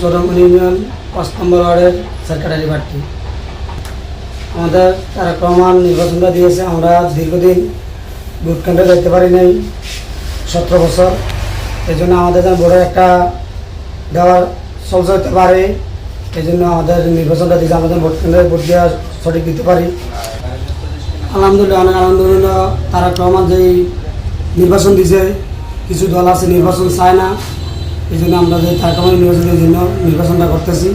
চৌরমণি union, পাঁচ নম্বর ওয়ার্ডের secretary প্রার্থী আমাদের তারা প্রমাণ নির্বাচনটা দিয়েছে, আমরা দীর্ঘদিন ভোট কেন্দ্রে যেতে পারি নাই, সতেরো বছর। এই জন্য আমাদের যেন বড় একটা দেওয়ার সহজ হতে পারে এই জন্য আমাদের নির্বাচনটা দিয়েছে আমাদের ভোট কেন্দ্রে ভোট দেওয়া সঠিক দিতে পারি। আলহামদুলিল্লাহ, অনেক আলহামদুলিল্লাহ, তারা প্রমাণ যেই নির্বাচন দিছে কিছু দল আছে নির্বাচন চায় না। এই জন্য আমরা যে প্রমাণ নির্বাচনের জন্য নির্বাচনটা করতেছি।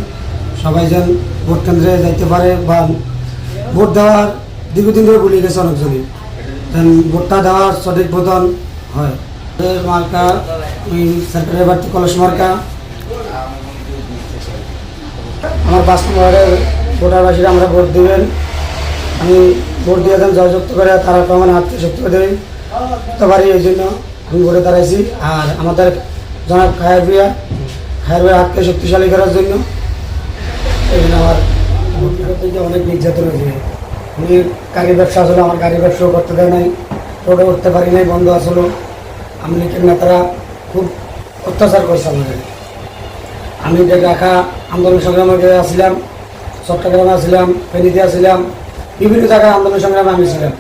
সবাই যেন ভোট কেন্দ্রে যাইতে পারে বা ভোট দেওয়ার দীর্ঘদিন ধরে বলে গেছে অনেকজনই। যেন ভোটটা দেওয়ার সঠিক বোধন হয়। মার্কা সরকারের বাড়তি কলস মার্কা। আমার নম্বরের ভোটারবাসীরা আমরা ভোট দেবেন। আমি ভোট দিয়ে দেন জয়যুক্ত করে তারা প্রমাণ আত্মীয় শক্তি দেবে। করতে পারি এই জন্য আমি ভোটে দাঁড়াইছি। আর আমাদের জনাব খায়ের বিয়া। খায়ের বিয়া আত্মীয় শক্তিশালী করার জন্য। এই জন্য আমার থেকে অনেক নির্যাতন হয়েছে। আমি গাড়ি ব্যবসা আসলে আমার গাড়ি ব্যবসাও করতে দেয় নাই রোডে উঠতে পারি নাই, বন্ধ আসলো। আমি লীগের নেতারা খুব অত্যাচার করছে আমাদের। আমি যে ঢাকা আন্দোলন সংগ্রামে আসছিলাম চট্টগ্রামে আসছিলাম ফেনীতে আসছিলাম বিভিন্ন জায়গায় আন্দোলন সংগ্রামে আমি ছিলাম।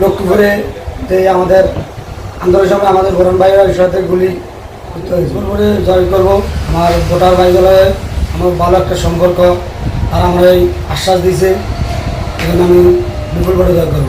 লক্ষ্মীপুরে যে আমাদের আন্দোলনের সময় আমাদের বরণ ভাই সাথে গুলি করে জয় করব। আমার ভোটার ভাইগুলোয় আমার ভালো একটা সম্পর্ক, আর আমরা এই আশ্বাস দিয়েছে। এখানে আমি বিপুল করে জয় করব।